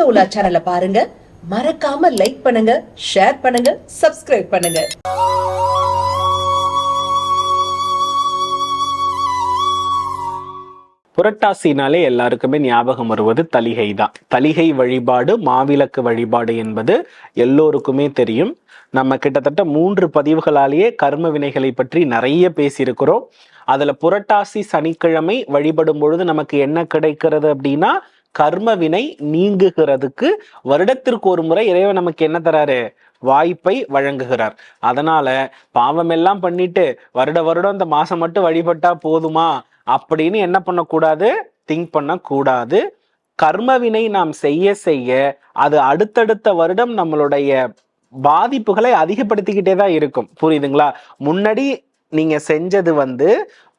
ஆன்மீக உலா சேனலை பாருங்க. மறக்காம லைக் பண்ணுங்க ஷேர் பண்ணுங்க சப்ஸ்கிரைப் பண்ணுங்க. புரட்டாசினாலே எல்லாருக்குமே ஞாபகம் வருவது தலிகை தான் தலிகை வழிபாடு மாவிளக்கு வழிபாடு என்பது எல்லோருக்குமே தெரியும். நம்ம கிட்டத்தட்ட மூன்று பதிவுகளாலேயே கர்ம வினைகளை பற்றி நிறைய பேசியிருக்கிறோம். அதுல புரட்டாசி சனிக்கிழமை வழிபடும் பொழுது நமக்கு என்ன கிடைக்கிறது அப்படின்னா கர்ம வினை நீங்குகிறதுக்கு வருடத்திற்கு ஒரு முறை இறைவன் நமக்கு என்ன தராரு? வாய்ப்பை வழங்குகிறார். அதனால பாவம் எல்லாம் பண்ணிட்டு வருட வருடம் இந்த மாசம் மட்டும் வழிபட்டா போதுமா? அப்படின்னு என்ன பண்ணக்கூடாது? திங்க் பண்ணக்கூடாது. கர்மவினை நாம் செய்ய செய்ய அது அடுத்தடுத்த வருடம் நம்மளுடைய பாதிப்புகளை அதிகப்படுத்திக்கிட்டே தான் இருக்கும். புரியுதுங்களா? முன்னாடி நீங்க செஞ்சது வந்து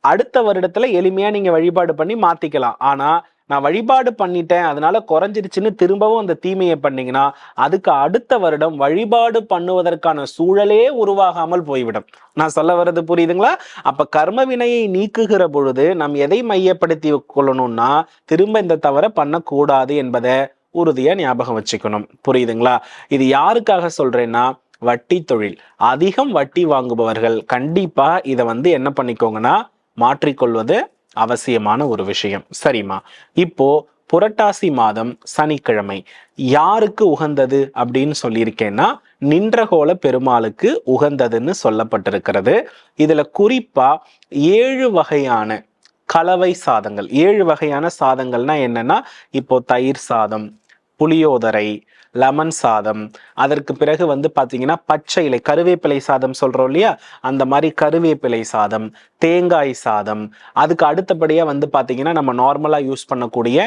அடுத்த வருடத்துல எளிமையா நீங்க வழிபாடு பண்ணி மாத்திக்கலாம். ஆனா நான் வழிபாடு பண்ணிட்டேன் அதனால குறைஞ்சிருச்சுன்னு திரும்பவும் அந்த தீமையை பண்ணீங்கன்னா அதுக்கு அடுத்த வருடம் வழிபாடு பண்ணுவதற்கான சூழலே உருவாகாமல் போய்விடும். நான் சொல்ல வர்றது புரியுதுங்களா? அப்ப கர்ம வினையை நீக்குகிற பொழுது நாம் எதை மையப்படுத்தி கொள்ளணும்னா திரும்ப இந்த தவறை பண்ணக்கூடாது என்பதை உறுதியா ஞாபகம் வச்சுக்கணும். புரியுதுங்களா? இது யாருக்காக சொல்றேன்னா வட்டி தொழில். அதிகம் வட்டி வாங்குபவர்கள் கண்டிப்பா இதை வந்து என்ன பண்ணிக்கோங்கன்னா மாற்றிக்கொள்வது அவசியமான ஒரு விஷயம். சரிம்மா. இப்போ புரட்டாசி மாதம் சனிக்கிழமை யாருக்கு உகந்தது அப்படின்னு சொல்லியிருக்கேன்னா நின்றகோல பெருமாளுக்கு உகந்ததுன்னு சொல்லப்பட்டிருக்கிறது. இதுல குறிப்பா ஏழு வகையான கலவை சாதங்கள். ஏழு வகையான சாதங்கள்னா என்னன்னா இப்போ தயிர் சாதம் புளியோதரை லெமன் சாதம். அதற்கு பிறகு வந்து பார்த்தீங்கன்னா பச்சை இலை கருவேப்பிலை சாதம் சொல்கிறோம் இல்லையா? அந்த மாதிரி கருவேப்பிலை சாதம் தேங்காய் சாதம். அதுக்கு அடுத்தபடியாக வந்து பார்த்தீங்கன்னா நம்ம நார்மலாக யூஸ் பண்ணக்கூடிய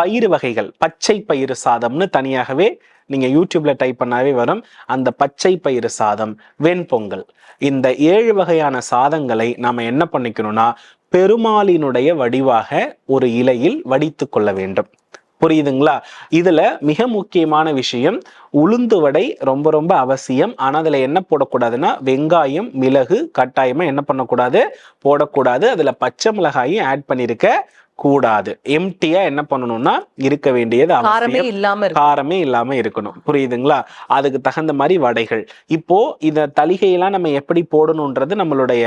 பயிறு வகைகள். பச்சை பயிறு சாதம்னு தனியாகவே நீங்கள் யூடியூப்பில் டைப் பண்ணாவே வரும். அந்த பச்சை பயிறு சாதம் வெண்பொங்கல். இந்த ஏழு வகையான சாதங்களை நாம் என்ன பண்ணிக்கணும்னா பெருமாளினுடைய வடிவாக ஒரு இலையில் வடித்து கொள்ள வேண்டும். புரியுதுங்களா? இதுல மிக முக்கியமான விஷயம் உளுந்து வடை ரொம்ப ரொம்ப அவசியம். ஆனால் அதில் என்ன போடக்கூடாதுன்னா வெங்காயம் மிளகு கட்டாயமாக என்ன பண்ணக்கூடாது? போடக்கூடாது. அதில் பச்சை மிளகாயும் ஆட் பண்ணியிருக்க கூடாது. எம்டியா என்ன பண்ணணும்னா இருக்க வேண்டியது காரமே இல்லாம காரமே இல்லாம இருக்கணும். புரியுதுங்களா? அதுக்கு தகுந்த மாதிரி வடைகள். இப்போ இந்த தலிகையெல்லாம் நம்ம எப்படி போடணுன்றது நம்மளுடைய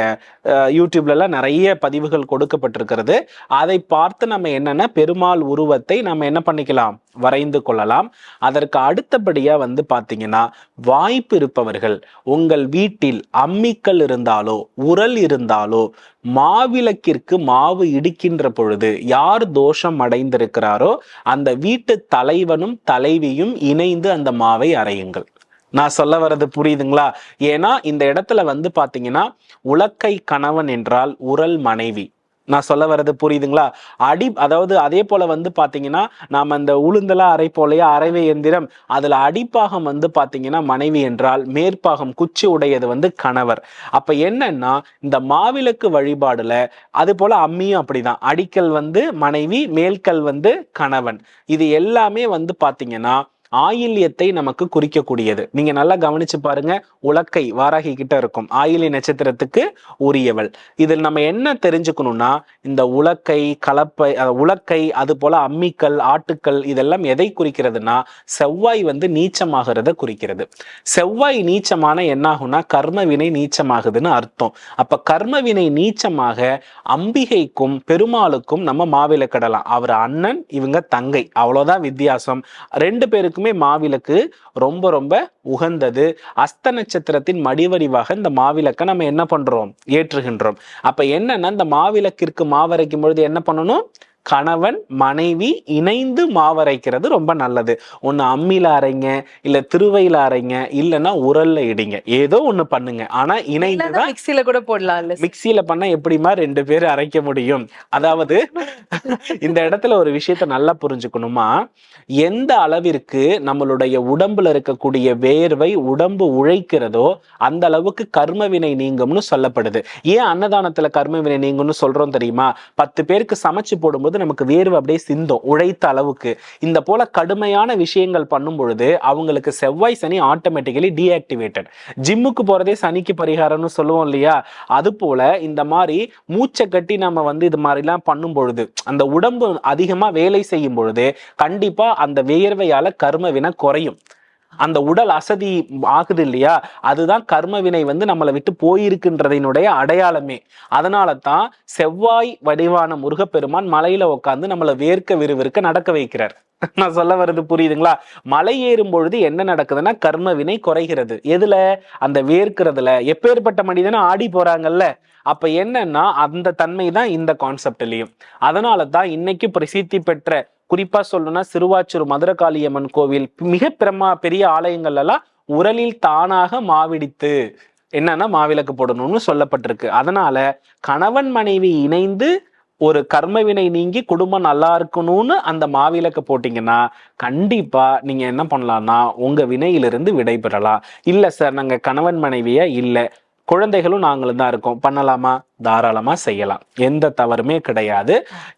யூடியூப்ல எல்லாம் நிறைய பதிவுகள் கொடுக்கப்பட்டிருக்கிறது. அதை பார்த்து நம்ம என்னன்னா பெருமாள் உருவத்தை நம்ம என்ன பண்ணிக்கலாம்? வரைந்து கொள்ளலாம். அதற்கு அடுத்தபடியா வந்து பாத்தீங்கன்னா வாய்ப்பு இருப்பவர்கள் உங்கள் வீட்டில் அம்மிக்கல் இருந்தாலோ உரல் இருந்தாலோ மாவிளக்கிற்கு மாவு இடிக்கின்ற பொழுது யார் தோஷம் அடைந்திருக்கிறாரோ அந்த வீட்டு தலைவனும் தலைவியும் இணைந்து அந்த மாவை அரையுங்கள். நான் சொல்ல வர்றது புரியுதுங்களா? ஏன்னா இந்த இடத்துல வந்து பாத்தீங்கன்னா உலக்கை கணவன் என்றால் உரல் மனைவி. நான் சொல்ல வர்றது புரியுதுங்களா? அடி அதாவது அதே போல வந்து பாத்தீங்கன்னா நாம இந்த உளுந்தெல்லாம் அரைப்போம் இல்லையா அரைவை எந்திரம் அதுல அடிப்பாகம் வந்து பாத்தீங்கன்னா மனைவி என்றால் மேற்பாகம் குச்சி உடையது வந்து கணவர். அப்ப என்னன்னா இந்த மாவிளக்கு வழிபாடுல அது போல அம்மியும் அப்படிதான். அடிக்கல் வந்து மனைவி மேல்கல் வந்து கணவன். இது எல்லாமே வந்து பாத்தீங்கன்னா ஆயில்யத்தை நமக்கு குறிக்கக்கூடியது. நீங்க நல்லா கவனிச்சு பாருங்க உலக்கை வாராகி கிட்ட இருக்கும். ஆயிலி நட்சத்திரத்துக்கு உரியவள். இதில் நம்ம என்ன தெரிஞ்சுக்கணும்னா இந்த உலக்கை கலப்பை உலக்கை அது போல அம்மிக்கல் ஆட்டுக்கல் இதெல்லாம் எதை குறிக்கிறதுனா செவ்வாய் வந்து நீச்சமாகிறத குறிக்கிறது. செவ்வாய் நீச்சமான என்ன ஆகும்னா நீச்சமாகுதுன்னு அர்த்தம். அப்ப கர்மவினை நீச்சமாக அம்பிகைக்கும் பெருமாளுக்கும் நம்ம மாவிளக்கிடலாம். அவர் அண்ணன் இவங்க தங்கை. அவ்வளவுதான் வித்தியாசம். ரெண்டு பேருக்கும் மாவிளக்கு ரொம்ப ரொம்ப உகந்தது. அஸ்த நட்சத்திரத்தின் மடிவடிவாக இந்த மாவிளக்கை நம்ம என்ன பண்றோம்? ஏற்றுகின்றோம். அப்ப என்னன்னா இந்த மாவிளக்கிற்கு மாவரைக்கும் பொழுது என்ன பண்ணணும்? கணவன் மனைவி இணைந்து மாவரைக்கிறது ரொம்ப நல்லது. ஒண்ணு அம்மியில அரைங்க இல்ல திருவையில அரைங்க இல்லைன்னா உரல்ல இடிங்க. ஏதோ ஒண்ணு பண்ணுங்க. ஆனா இணைந்துதான் மிக்ஸில கூட போடலாம் மிக்சியில பண்ணா எப்படிமா ரெண்டு பேர் அரைக்க முடியும்? அதாவது இந்த இடத்துல ஒரு விஷயத்த நல்லா புரிஞ்சுக்கணுமா? எந்த அளவிற்கு நம்மளுடைய உடம்புல இருக்கக்கூடிய வேர்வை உடம்பு உழைக்கிறதோ அந்த அளவுக்கு கர்ம வினை நீங்கும்னு சொல்லப்படுது. ஏன் அன்னதானத்துல கர்ம வினை நீங்கும்னு சொல்றோம் தெரியுமா? பத்து பேருக்கு சமைச்சு போடும்போது போது நமக்கு வேர்வை அப்படியே சிந்தும் உழைத்த அளவுக்கு. இந்த போல கடுமையான விஷயங்கள் பண்ணும் பொழுது அவங்களுக்கு செவ்வாய் சனி ஆட்டோமேட்டிக்கலி டீஆக்டிவேட்டட் ஜிம்முக்கு போறதே சனிக்கு பரிகாரம்னு சொல்லுவோம் இல்லையா? அது போல இந்த மாதிரி மூச்சை கட்டி நம்ம வந்து இது மாதிரிலாம் பண்ணும் பொழுது அந்த உடம்பு அதிகமா வேலை செய்யும் பொழுது கண்டிப்பா அந்த வேர்வையால் கர்ம வினை குறையும். அந்த உடல் அசதி ஆகுது இல்லையா? அதுதான் கர்ம வினை வந்து நம்மளை விட்டு போயிருக்குன்றதினுடைய அடையாளமே. அதனால தான் செவ்வாய் வடிவான முருகப்பெருமான் மலையில உட்காந்து நம்மளை வேர்க்க விறுவிறுக்க நடக்க வைக்கிறார். நான் சொல்ல வர்றது புரியுதுங்களா? மலை ஏறும் பொழுது என்ன நடக்குதுன்னா கர்ம வினை குறைகிறது. எதுல? அந்த வேர்க்கிறதுல. எப்பேற்பட்ட மனிதனும் ஆடி போறாங்கல்ல. அப்ப என்னன்னா அந்த தன்மை தான் இந்த கான்செப்ட்லயும் அதனால தான் இன்னைக்கு பிரசித்தி பெற்ற குறிப்பா சொல்லணும்னா சிறுவாச்சூர் மதுரகாளியம்மன் கோவில் மிக பிரமா பெரிய ஆலயங்கள் எல்லாம் உரலில் தானாக மாவிடித்து என்னன்னா மாவிளக்கு போடணும்னு சொல்லப்பட்டிருக்கு. அதனால கணவன் மனைவி இணைந்து ஒரு கர்மவினை நீங்கி குடும்பம் நல்லா இருக்கணும்னு அந்த மாவிளக்கு போட்டீங்கன்னா கண்டிப்பா நீங்க என்ன பண்ணலாம்னா உங்க வினையிலிருந்து விடைபெறலாம் இல்ல சார் நாங்க கணவன் மனைவியா? இல்ல. குழந்தைகளும் நாங்களும் தான் இருக்கோம். பண்ணலாமா? தாராளமாக செய்யலாம். எந்த தவறுமே கிடையாது.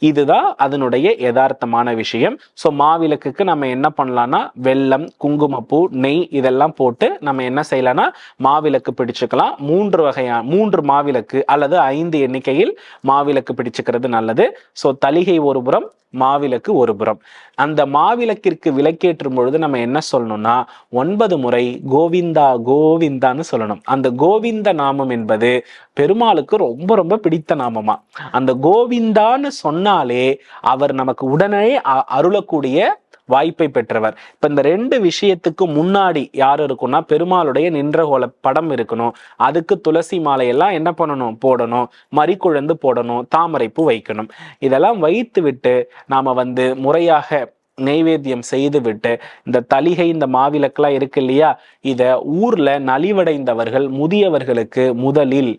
இதுதான் அதனுடைய யதார்த்தமான விஷயம். ஸோ மாவிளக்குக்கு நம்ம என்ன பண்ணலாம்னா வெல்லம் குங்குமப்பூ நெய் இதெல்லாம் போட்டு நம்ம என்ன செய்யலாம்னா மாவிளக்கு பிடிச்சுக்கலாம். மூன்று வகையான மூன்று மாவிளக்கு அல்லது ஐந்து எண்ணிக்கையில் மாவிளக்கு பிடிச்சுக்கிறது நல்லது. ஸோ தலிகை ஒரு புறம் மாவிளக்கு ஒரு புறம். அந்த மாவிளக்கிற்கு விளக்கேற்றும் பொழுது நம்ம என்ன சொல்லணும்னா ஒன்பது முறை கோவிந்தா கோவிந்தான்னு சொல்லணும். அந்த கோவிந்த நாமம் என்பது பெருமாளுக்கு ரொம்ப ரொம்ப பிடித்த நாமமா. அந்த கோவிந்தான்னு சொன்னாலே அவர் நமக்கு உடனே அ- அருளக்கூடிய வாய்ப்பை பெற்றவர். இப்ப இந்த ரெண்டு விஷயத்துக்கு முன்னாடி யார் இருக்கும்னா பெருமாளுடைய நின்றகோல படம் இருக்கணும். அதுக்கு துளசி மாலையெல்லாம் என்ன பண்ணணும்? போடணும். மறிக்குழந்து போடணும். தாமரைப்பூ வைக்கணும். இதெல்லாம் வைத்து விட்டு நாம வந்து முறையாக நெய்வேத்தியம் செய்து விட்டு இந்த தலிகை இந்த மாவிளக்கெல்லாம் இருக்கு இல்லையா? இத ஊர்ல நலிவடைந்தவர்கள் முதியவர்களுக்கு முதலில்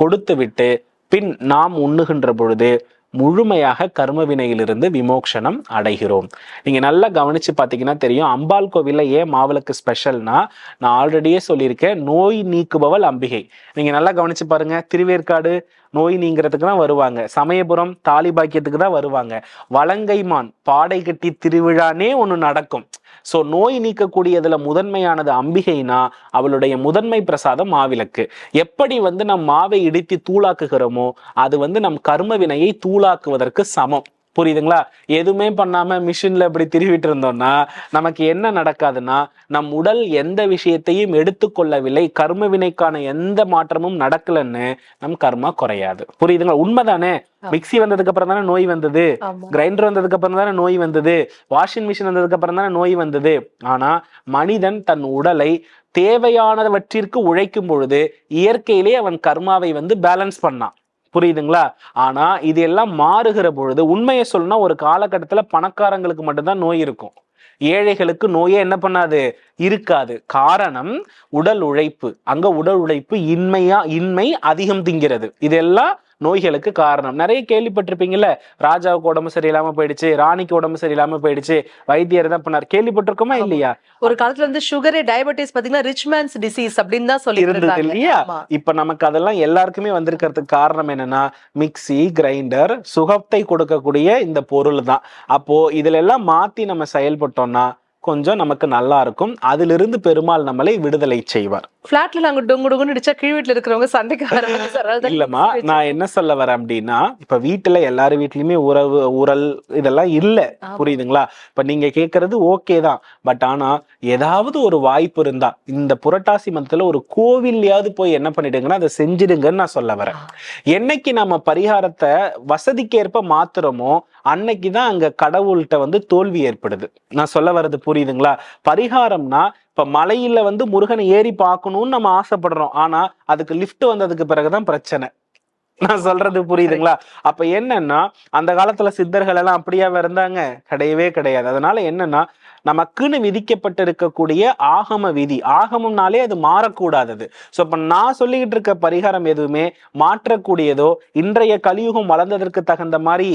கொடுத்துவிட்டு பின் நாம் உண்ணுகின்ற பொழுது முழுமையாக கர்ம வினையிலிருந்து விமோக்ஷனம் அடைகிறோம். நீங்க நல்லா கவனிச்சு பாத்தீங்கன்னா தெரியும் அம்பாள் கோவில்ல ஏன் மாவிளக்கு ஸ்பெஷல்னா நான் ஆல்ரெடியே சொல்லியிருக்கேன் நோய் நீக்குபவள் அம்பிகை. நீங்க நல்லா கவனிச்சு பாருங்க திருவேற்காடு நோய் நீங்கிறதுக்கு தான் வருவாங்க. சமயபுரம் தாலி பாக்கியத்துக்கு தான் வருவாங்க. வலங்கைமான் பாடை கட்டி திருவிழானே ஒன்று நடக்கும். சோ நோய் நீக்கக்கூடியதுல முதன்மையானது அம்பிகைனா அவளுடைய முதன்மை பிரசாதம் மாவிளக்கு. எப்படி வந்து நம் மாவை இடித்து தூளாக்குகிறோமோ அது வந்து நம் கர்ம வினையை தூளாக்குவதற்கு சமம். புரியுதுங்களா? எதுவுமே பண்ணாம மிஷின்ல இப்படி திருவிட்டு இருந்தோம்னா நமக்கு என்ன நடக்காதுன்னா நம் உடல் எந்த விஷயத்தையும் எடுத்துக்கொள்ளவில்லை கர்ம வினைக்கான எந்த மாற்றமும் நடக்கலன்னு நம் கர்மா குறையாது. புரியுதுங்களா? உண்மைதானே? மிக்ஸி வந்ததுக்கு அப்புறம் தானே நோய் வந்தது? கிரைண்டர் வந்ததுக்கு அப்புறம் தானே நோய் வந்தது? வாஷிங் மிஷின் வந்ததுக்கு அப்புறம் தானே நோய் வந்தது? ஆனா மனிதன் தன் உடலை தேவையானவற்றிற்கு உழைக்கும் பொழுது இயற்கையிலே அவன் கர்மாவை வந்து பேலன்ஸ் பண்ணான். புரியுதுங்களா? ஆனா இது எல்லாம் மாறுகிற பொழுது உண்மையை சொல்லணும்னா ஒரு காலகட்டத்துல பணக்காரங்களுக்கு மட்டும்தான் நோய் இருக்கும். ஏழைகளுக்கு நோயே என்ன பண்ணாது? இருக்காது. காரணம் உடல் உழைப்பு. அங்க உடல் உழைப்பு இன்மையா இன்மை அதிகம் திங்கிறது. இதெல்லாம் நோய்களுக்கு காரணம். நிறைய கேள்விப்பட்டிருப்பீங்கல்ல ராஜாவுக்கு உடம்பு சரியில்லாம போயிடுச்சு ராணிக்கு உடம்பு சரியில்லாம போயிடுச்சு வைத்தியர் தான் பண்ணார்? கேள்விப்பட்டிருக்கோமா இல்லையா? ஒரு காலத்துல வந்து சுகரே டயபெட்டிஸ் பாத்தீங்கன்னா ரிச் மேன்ஸ் டிசீஸ் அப்படின்னு தான் சொல்லி இருந்தது இல்லையா? இப்ப நமக்கு அதெல்லாம் எல்லாருக்குமே வந்திருக்கிறதுக்கு காரணம் என்னன்னா மிக்ஸி கிரைண்டர் சுகத்தை கொடுக்கக்கூடிய இந்த பொருள் தான். அப்போ இதுல எல்லாம் மாத்தி நம்ம செயல்பட்டோம்னா கொஞ்சம் நமக்கு நல்லா இருக்கும். அதிலிருந்து பெருமாள் நம்மளை விடுதலை செய்வார். பிளாட்ல நாங்க டொங்கு டொங்குன்னு அடிச்சா கீழ் வீட்டுல இருக்கிறவங்க சண்டைக்கு இல்லம்மா நான் என்ன சொல்ல வரேன் அப்படின்னா இப்ப வீட்டுல எல்லார் வீட்லயுமே உறவு உரல் இதெல்லாம் இல்ல. புரியுதுங்களா? இப்ப நீங்க கேக்குறது ஓகே தான். பட் ஆனா ஏதாவது ஒரு வாய்ப்பு இருந்தா இந்த புரட்டாசி மந்தத்துல ஒரு கோவில்லையாவது போய் என்ன பண்ணிடுங்கன்னா அதை செஞ்சிடுங்கன்னு நான் சொல்ல வரேன். என்னைக்கு நம்ம பரிகாரத்தை வசதிக்கேற்ப மாத்துறோமோ அன்னைக்கு தான் அங்க கடவுள்கிட்ட வந்து தோல்வி ஏற்படுது. நான் சொல்ல வர்றது புரியுதுங்களா? பரிகாரம்னா இப்ப மலையில வந்து முருகனை ஏறி பார்க்கணும்னு நம்ம ஆசைப்படுறோம். ஆனா அதுக்கு லிஃப்ட் வந்ததுக்கு பிறகுதான் பிரச்சனை. நான் சொல்றது புரியுதுங்களா? அப்ப என்னன்னா அந்த காலத்துல சித்தர்கள் எல்லாம் அப்படியா இருந்தாங்க? கிடையவே கிடையாது. அதனால என்னன்னா நமக்குன்னு விதிக்கப்பட்டிருக்கக்கூடிய ஆகம விதி. ஆகமம்னாலே அது மாறக்கூடாதது. சோ இப்ப நான் சொல்லிக்கிட்டு இருக்க பரிகாரம் எதுவுமே மாற்றக்கூடியதோ இன்றைய கலியுகம் வளர்ந்ததற்கு தகுந்த மாதிரி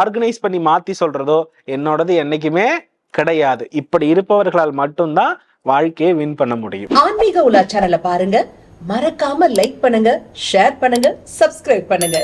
ஆர்கனைஸ் பண்ணி மாத்தி சொல்றதோ என்னோடது என்னைக்குமே கிடையாது. இப்படி இருப்பவர்களால் மட்டும்தான் வாழ்க்கையை வின் பண்ண முடியும். ஆன்மீக உலா சேனலை பாருங்க. மறக்காம லைக் பண்ணுங்க ஷேர் பண்ணுங்க சப்ஸ்கிரைப் பண்ணுங்க.